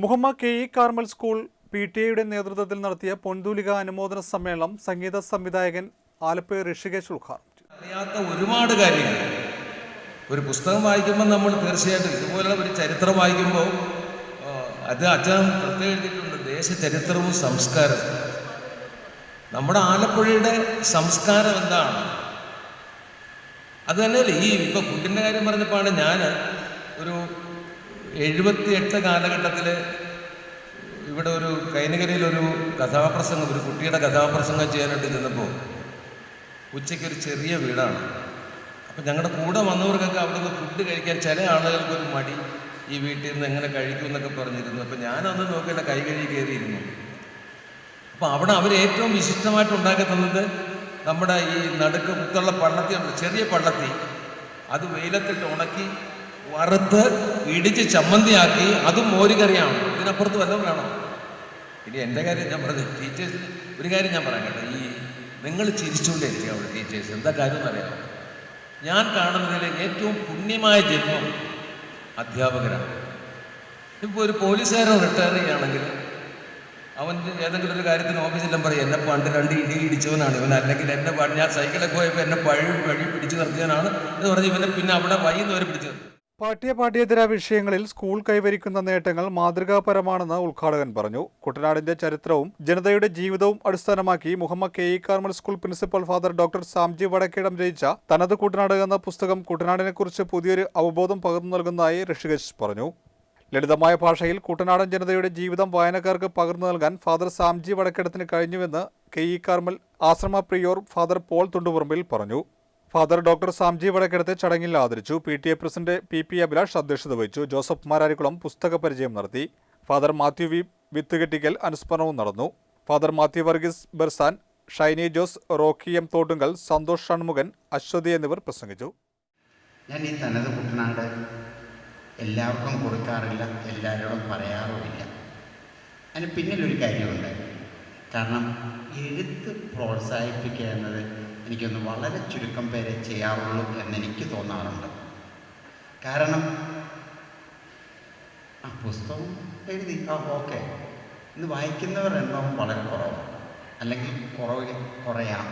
Muhammad K E Carmel school P T എയുടെ നേതൃത്വത്തിൽ നടത്തിയ പൊൻതൂലിക അനുമോദന സമ്മേളനം സംഗീത സംവിധായകൻ ആലപ്പുഴ ഋഷികേശ് ഉദ്ഘാടനം. അറിയാത്ത ഒരുപാട് കാര്യങ്ങൾ. ഒരു പുസ്തകം വായിക്കുമ്പോൾ നമ്മൾ തീർച്ചയായിട്ടും ഇതുപോലുള്ള ഒരു ചരിത്രം വായിക്കുമ്പോൾ അത് അച്ഛൻ പ്രത്യേകം എഴുതിയിട്ടുണ്ട് ദേശചരിത്രവും സംസ്കാരവും. നമ്മുടെ ആലപ്പുഴയുടെ സംസ്കാരം എന്താണ്? അത് തന്നെയല്ലേ ഈ ഇപ്പൊ ഫുഡിന്റെ കാര്യം പറഞ്ഞപ്പോഴാണ് ഞാൻ ഒരു എഴുപത്തി എട്ട് കാലഘട്ടത്തിൽ ഇവിടെ ഒരു കൈനകരിയിൽ ഒരു കഥാപ്രസംഗം ഒരു കുട്ടിയുടെ കഥാപ്രസംഗം ചെയ്യാനായിട്ട് ചെന്നപ്പോൾ ഉച്ചയ്ക്ക് ഒരു ചെറിയ വീടാണ്. അപ്പം ഞങ്ങളുടെ കൂടെ വന്നവർക്കൊക്കെ അവിടെ നിന്ന് ഫുഡ് കഴിക്കാൻ ചില ആളുകൾക്ക് ഒരു മടി ഈ വീട്ടിൽ നിന്ന് എങ്ങനെ കഴിക്കും എന്നൊക്കെ പറഞ്ഞിരുന്നു. അപ്പം നോക്കി നോക്കില്ല കൈ കഴുകി കയറിയിരുന്നു. അപ്പം അവിടെ അവർ ഏറ്റവും വിശിഷ്ടമായിട്ട് ഉണ്ടാക്കി തന്നത് നമ്മുടെ ഈ നടുക്ക് മുത്തുള്ള പള്ളത്തി ചെറിയ പള്ളത്തി. അത് വെയിലത്തിട്ട് ഉണക്കി വറുത്ത് ഇടിച്ച് ചമ്മന്തിയാക്കി അതും മോരുകറിയാണ് ഇതിനപ്പുറത്ത് വല്ലതും വേണം? ഇനി എന്റെ കാര്യം ഞാൻ പറഞ്ഞു ടീച്ചേഴ്സിന് ഒരു കാര്യം ഞാൻ പറയാം കേട്ടോ. ഈ നിങ്ങൾ ചിരിച്ചുകൊണ്ടേ ഇരിക്കുക അവിടെ ടീച്ചേഴ്സ് എന്താ കാര്യം എന്നറിയാം ഞാൻ കാണുന്നതിൽ ഏറ്റവും പുണ്യമായ ജന്മം അധ്യാപകരാണ്. ഇപ്പോൾ ഒരു പോലീസുകാരൻ റിട്ടയർ ചെയ്യുകയാണെങ്കിൽ അവൻ ഏതെങ്കിലും ഒരു കാര്യത്തിന് ഓഫീസിലും പറയും എന്നെ പണ്ട് രണ്ട് ഇടി ഇടിച്ചവനാണ്. ഇവൻ അല്ലെങ്കിൽ പണ്ട് ഞാൻ സൈക്കിളിൽ പോയപ്പോൾ എന്നെ പഴി വഴി പിടിച്ചു നിർത്തിയവനാണ് എന്ന് പറഞ്ഞ് ഇവനെ പിന്നെ അവിടെ വൈകുന്നവരെ പിടിച്ചു നിർത്തി. പാഠ്യ പാഠ്യേതര വിഷയങ്ങളിൽ സ്കൂൾ കൈവരിക്കുന്ന നേട്ടങ്ങൾ മാതൃകാപരമാണെന്ന് ഉദ്ഘാടകൻ പറഞ്ഞു. കുട്ടനാടിന്റെ ചരിത്രവും ജനതയുടെ ജീവിതവും അടിസ്ഥാനമാക്കി Muhammad K E Carmel school principal father doctor Samji Vadakkedam രചിച്ച തനത് കുട്ടനാട് എന്ന പുസ്തകം കുട്ടനാടിനെക്കുറിച്ച് പുതിയൊരു അവബോധം പകർന്നു നൽകുന്നതായി ഋഷികേശ് പറഞ്ഞു. ലളിതമായ ഭാഷയിൽ കുട്ടനാടൻ ജനതയുടെ ജീവിതം വായനക്കാർക്ക് പകർന്നു നൽകാൻ ഫാദർ സാംജി വടക്കേടത്തിന് കഴിഞ്ഞുവെന്ന് കെ ഇ കാർമൽ ആശ്രമ പ്രിയോർ ഫാദർ പോൾ തുണ്ടുപുറമ്പിൽ പറഞ്ഞു. ഫാദർ ഡോക്ടർ സാംജി വടക്കെടുത്ത് ചടങ്ങിൽ ആദരിച്ചു. P T A president P P Abhilash അധ്യക്ഷത വഹിച്ചു. ജോസഫ് മാരാരിക്കുളം പുസ്തക പരിചയം നടത്തി. ഫാദർ മാത്യു വി വിത്തുകെട്ടിക്കൽ അനുസ്മരണവും നടന്നു. Father Mathew Varghese Bersan Shiny Jose Rocky M Thottungal Santhosh Shanmughan Aswathy എന്നിവർ പ്രസംഗിച്ചു. ഞാൻ ഈ തനത് കുട്ടനാട് എല്ലാവർക്കും കൊടുക്കാറില്ല എല്ലാവരോടും പറയാറുമില്ല. അതിന് പിന്നിലൊരു കാര്യമുണ്ട്. കാരണം എഴുത്ത് പ്രോത്സാഹിപ്പിക്കുക എന്നത് എനിക്കൊന്ന് വളരെ ചുരുക്കം പേരെ ചെയ്യാറുള്ളൂ എന്നെനിക്ക് തോന്നാറുണ്ട്. കാരണം ആ പുസ്തകം എഴുതി ആ ഓക്കെ. ഇന്ന് വായിക്കുന്നവർ എണ്ണവും വളരെ കുറവാണ്. അല്ലെങ്കിൽ കുറവ് കുറയാം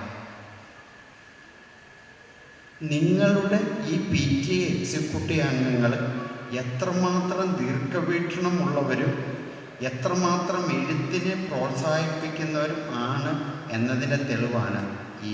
നിങ്ങളുടെ ഈ പി ടി എക്സിക്യൂട്ടീവ് അംഗങ്ങൾ എത്രമാത്രം ദീർഘവീക്ഷണമുള്ളവരും എത്രമാത്രം എഴുത്തിനെ പ്രോത്സാഹിപ്പിക്കുന്നവരും ആണ് എന്നതിന്റെ തെളിവാണ് ഈ